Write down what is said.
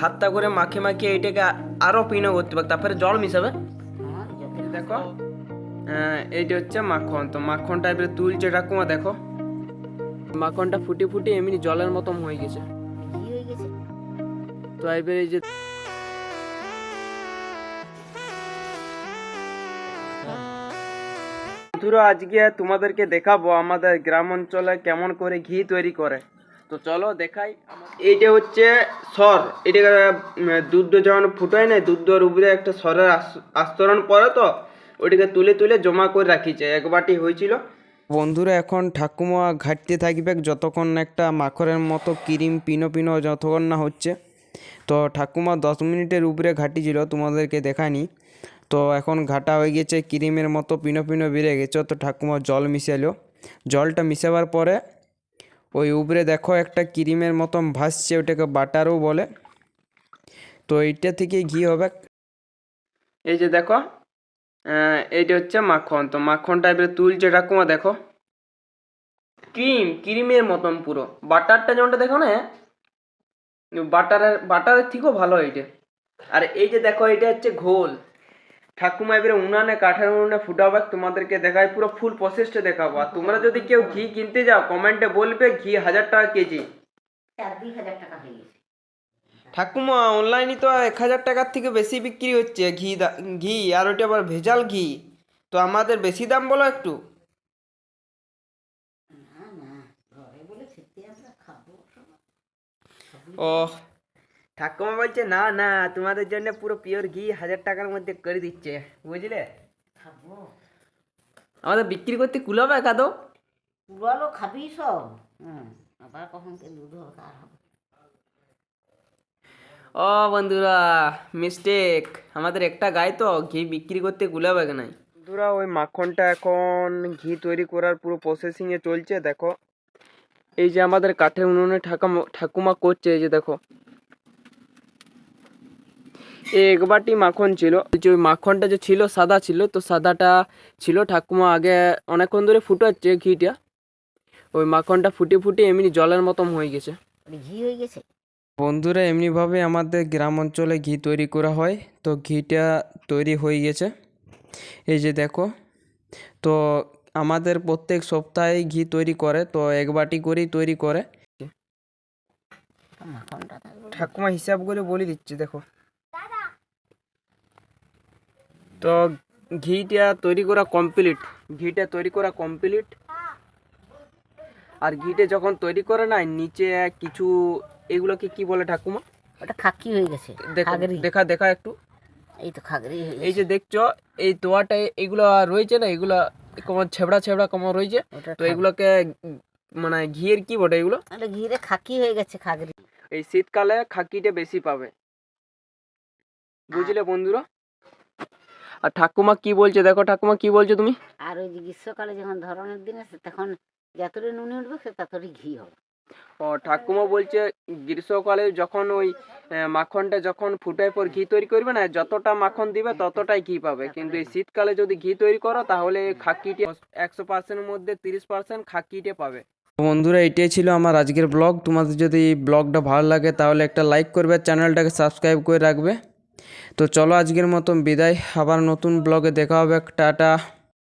হাতটা করে মাখে মাখিয়ে এইটাকে আরও পিনো করতে পারে। তারপরে জল মিশাবে। দেখো এইটা হচ্ছে মাখন। তো মাখনটা এবারে তুলছে ঠাকুমা দেখো। মাখনটা ফুটে ফুটে এমনি জলের মতন হয়ে গেছে। তো এবারে এই যে বন্ধুরা, আজকে তোমাদেরকে দেখাবো আমাদের গ্রাম অঞ্চলে কেমন করে ঘি তৈরি করে। তো চলো দেখাই। এইটা হচ্ছে সর এটা দুধ যখন ফুটায় না দুধের উপরে একটা সরের আস- আস্তরণ পড়ে তো ওইটাকে তুলে তুলে জমা করে রাখিছে, এক বাটি হয়েছিল। বন্ধুরা, এখন ঠাকুমা ঘাটতে থাকবে, যতক্ষণ একটা মাখরের মতো ক্রিম পিনো পিনো যতক্ষণ না হচ্ছে। তো ঠাকুমা দশ মিনিটের উপরে ঘাটিছিল তোমাদেরকে দেখানি তো এখন ঘাটা হয়ে গেছে, ক্রিমের মতো পিনো পিনো বেড়ে গেছে, তো ঠাকুমা জল মিশালো। জলটা মিশাবার পরে ওই উপরে দেখো একটা ক্রিমের মতন ভাসছে, ওটাকে বাটারও বলে। তো এইটা থেকে ঘি হবে। এই যে দেখো এইটা হচ্ছে মাখন। তো মাখনটা এবারে তুলছে ঠাকুমা দেখো। ক্রিম, ক্রিমের মতন পুরো। বাটারটা যেমনটা দেখো না, বাটারের বাটারের থেকেও ভালো এইটা। আর এই যে দেখো এটা হচ্ছে ঘোল। ঠাকুমা এবারে উনানে কাঠের উনানে ফুটাবে তোমাদেরকে দেখায় পুরো ফুল প্রসেসটা দেখাবো। আর তোমরা যদি কেউ ঘি কিনতে যাও কমেন্টে বলবে ঘি হাজার টাকা কেজি। ঠাকুমা অনলাইনে তো এক হাজার টাকার থেকে বেশি বিক্রি হচ্ছে ঘি ঘি আর ওইটা আবার ভেজাল ঘি। তো আমাদের বেশি দাম বলো একটু। ও ঠাকুমা বলছে না না তোমাদের জন্য পুরো পিওর ঘি হাজার টাকার মধ্যে করে দিচ্ছে। বুঝলে? আমাদের বিক্রি করতে কুলাবে একাদো? পুরালো খাবি সব? হুম। আবার কখন কে দুধ হবে ও বন্ধুরা মিস্টেক আমাদের একটা গায়ে তো ঘি বিক্রি করতে গুলাবে নাই? বন্ধুরা ওই মাখনটা এখন ঘি তৈরি করার পুরো প্রসেসিংয়ে চলছে দেখো। এই যে আমাদের কাঠের উনুনে ঠাকুমা ঠাকুমা করছে এই যে দেখো। এক বাটি মাখন ছিল যে ওই মাখনটা যে ছিল সাদা ছিল তো সাদাটা ছিল ঠাকুমা আগে অনেকক্ষণ ধরে ফুটাচ্ছে ঘিটা ওই মাখনটা ফুটে ফুটে এমনি জলের মতন হয়ে গেছে ঘি হয়ে গেছে বন্ধুরা এমনিভাবে আমাদের গ্রাম অঞ্চলে ঘি তৈরি করা হয় তো ঘিটা তৈরি হয়ে গেছে এই যে দেখো তো আমাদের প্রত্যেক সপ্তাহে ঘি তৈরি করে তো এক বাটি করেই তৈরি করে। ঠাকুমা হিসাব করে বলে দিচ্ছে দেখো। তো ঘিটা তৈরি করা কমপ্লিট ঘিটা তৈরি করা কমপ্লিট আর ঘিটা যখন তৈরি করে না নিচে কিছু এগুলোকে কি বলে ঠাকুমা? ওটা খাকি হয়ে গেছে দেখো দেখা দেখা একটু। এই তো খাগরি এই যে দেখছ এই তোয়াটা এগুলো রয়েছে না এগুলো কেমন ছেবড়া ছেবড়া কেমন রয়েছে? তো এগুলোকে মানে ঘিয়ের কি বটে এগুলো? ঘিরে খাকি হয়ে গেছে খাগরি এই শীতকালে খাকিটা বেশি পাবে। বুঝলে বন্ধুরা? আর ঠাকুমা কি বলছে? দেখো ঠাকুমা কি বলছো তুমি? আর ওই যে গ্রীষ্মকালে যখন ধরনের দিন আছে তখন যতটা নুনে উঠবে সে ততটাই ঘি হবে। ও ঠাকুমা বলছে গ্রীষ্মকালে যখন ওই মাখনটা যখন ফুটায় পর ঘি তৈরি করবে না যতটা মাখন দিবে ততটাই ঘি পাবে। কিন্তু এই শীতকালে যদি ঘি তৈরি করো তাহলে খাকিটে একশো পার্সেন্টের মধ্যে তিরিশ পার্সেন্ট খাকিটে পাবে। বন্ধুরা এটাই ছিল আমার আজকের ব্লগ। তোমাদের যদি ব্লগটা ভালো লাগে তাহলে একটা লাইক করবে চ্যানেলটাকে সাবস্ক্রাইব করে রাখবে। তো চলো আজকের মতন বিদায়। আবার নতুন ব্লগে দেখা হবে। টাটা।